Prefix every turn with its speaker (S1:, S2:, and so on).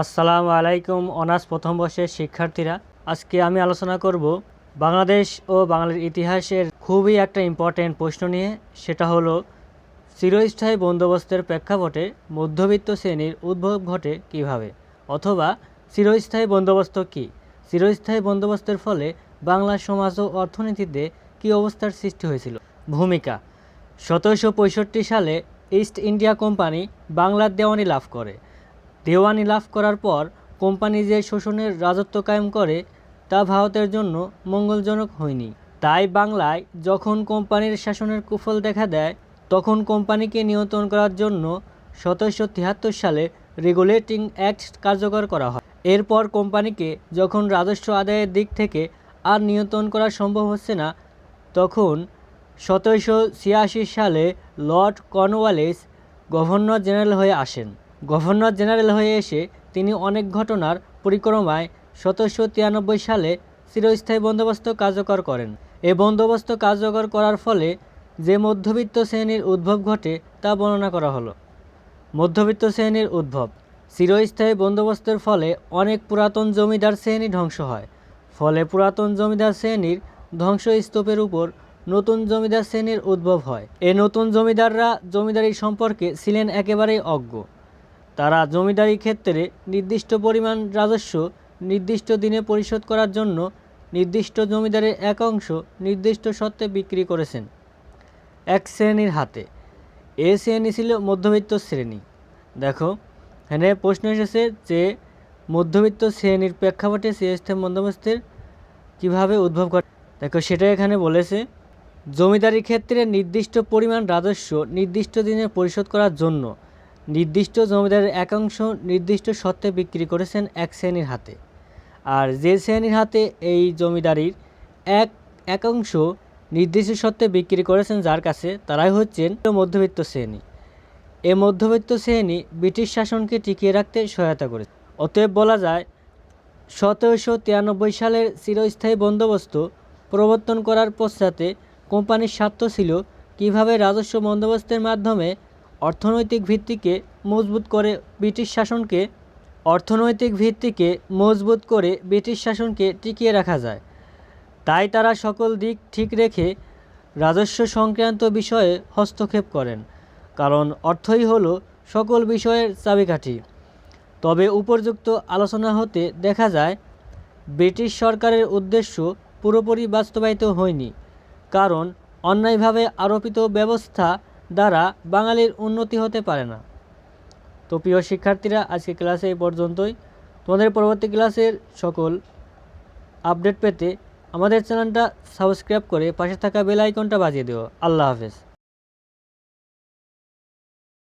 S1: আসসালামু আলাইকুম, অনার্স প্রথম বর্ষের শিক্ষার্থীরা। আজকে আমি আলোচনা করব বাংলাদেশ ও বাঙালির ইতিহাসের খুবই একটা ইম্পর্টেন্ট প্রশ্ন নিয়ে। সেটা হলো, চিরস্থায়ী বন্দোবস্তের প্রেক্ষাপটে মধ্যবিত্ত শ্রেণির উদ্ভব ঘটে কীভাবে? অথবা, চিরস্থায়ী বন্দোবস্ত কী? চিরস্থায়ী বন্দোবস্তের ফলে বাংলা সমাজ ও অর্থনীতিতে কী অবস্থার সৃষ্টি হয়েছিল? ভূমিকা, সতেরোশো পঁয়ষট্টি সালে ইস্ট ইন্ডিয়া কোম্পানি বাংলার দেওয়ানি লাভ করে। দেওয়ানি লাভ করার পর কোম্পানি যে শোষণের রাজত্ব কায়েম করে, তা ভারতের জন্য মঙ্গলজনক হয়নি। তাই বাংলায় যখন কোম্পানির শাসনের কুফল দেখা দেয়, তখন কোম্পানিকে নিয়ন্ত্রণ করার জন্য সতেরোশো তিয়াত্তর সালে রেগুলেটিং অ্যাক্ট কার্যকর করা হয়। এরপর কোম্পানিকে যখন রাজস্ব আদায়ের দিক থেকে আর নিয়ন্ত্রণ করা সম্ভব হচ্ছে না, তখন সতেরোশো ছিয়াশি সালে লর্ড কর্নওয়ালিস গভর্নর জেনারেল হয়ে আসেন। গভর্নর জেনারেল হয়ে এসে তিনি অনেক ঘটনার পরিক্রমায় সতেরোশো তিরানব্বই সালে চিরস্থায়ী বন্দোবস্ত কার্যকর করেন। এ বন্দোবস্ত কার্যকর করার ফলে যে মধ্যবিত্ত শ্রেণির উদ্ভব ঘটে তা বর্ণনা করা হলো। মধ্যবিত্ত শ্রেণির উদ্ভব। চিরস্থায়ী বন্দোবস্তের ফলে অনেক পুরাতন জমিদার শ্রেণি ধ্বংস হয়। ফলে পুরাতন জমিদার শ্রেণির ধ্বংসস্তূপের উপর নতুন জমিদার শ্রেণির উদ্ভব হয়। এ নতুন জমিদাররা জমিদারি সম্পর্কে ছিলেন একেবারেই অজ্ঞ। তারা জমিদারি ক্ষেত্রে নির্দিষ্ট পরিমাণ রাজস্ব নির্দিষ্ট দিনে পরিশোধ করার জন্য নির্দিষ্ট জমিদারের এক অংশ নির্দিষ্ট সত্ত্বে বিক্রি করেছেন। এক শ্রেণির হাতে। এ শ্রেণি ছিল মধ্যবিত্ত শ্রেণি। দেখো, এখানে প্রশ্ন এসেছে যে মধ্যবিত্ত শ্রেণির প্রেক্ষাপটে সিএসএম বন্দোবস্তের কীভাবে উদ্ভব ঘটে? দেখো, সেটা এখানে বলেছে, জমিদারি ক্ষেত্রে নির্দিষ্ট পরিমাণ রাজস্ব নির্দিষ্ট দিনে পরিশোধ করার জন্য নির্দিষ্ট জমিদারের একাংশ নির্দিষ্ট সত্ত্বে বিক্রি করেছেন এক শ্রেণির হাতে। আর যে শ্রেণির হাতে এই জমিদারির এক একাংশ নির্দিষ্ট শর্তে বিক্রি করেছেন যার কাছে তারাই হচ্ছেন মধ্যবিত্ত শ্রেণি। এ মধ্যবিত্ত শ্রেণি ব্রিটিশ শাসনকে টিকিয়ে রাখতে সহায়তা করে অতএব বলা যায়, সতেরোশো তিরানব্বই সালের চিরস্থায়ী বন্দোবস্ত প্রবর্তন করার পশ্চাতে কোম্পানির স্বার্থ ছিল কীভাবে রাজস্ব বন্দোবস্তের মাধ্যমে অর্থনৈতিক ভিত্তিকে মজবুত করে ব্রিটিশ শাসনকে, অর্থনৈতিক ভিত্তিকে মজবুত করে ব্রিটিশ শাসনকে টিকিয়ে রাখা যায়। তাই তারা সকল দিক ঠিক রেখে রাজস্ব সংক্রান্ত বিষয়ে হস্তক্ষেপ করেন, কারণ অর্থই হলো সকল বিষয়ের চাবিকাঠি। তবে উপর্যুক্ত আলোচনা হতে দেখা যায়, ব্রিটিশ সরকারের উদ্দেশ্য পুরোপুরি বাস্তবায়িত হয়নি, কারণ অন্যায়ভাবে আরোপিত ব্যবস্থা দ্বারা বাঙালির উন্নতি হতে পারে না। তো প্রিয় শিক্ষার্থীরা, আজকে ক্লাসে এই পর্যন্তই। তোমাদের পরবর্তী ক্লাসের সকল আপডেট পেতে আমাদের চ্যানেলটা সাবস্ক্রাইব করে পাশে থাকা বেল আইকনটা বাজিয়ে দিও। আল্লাহ হাফেজ।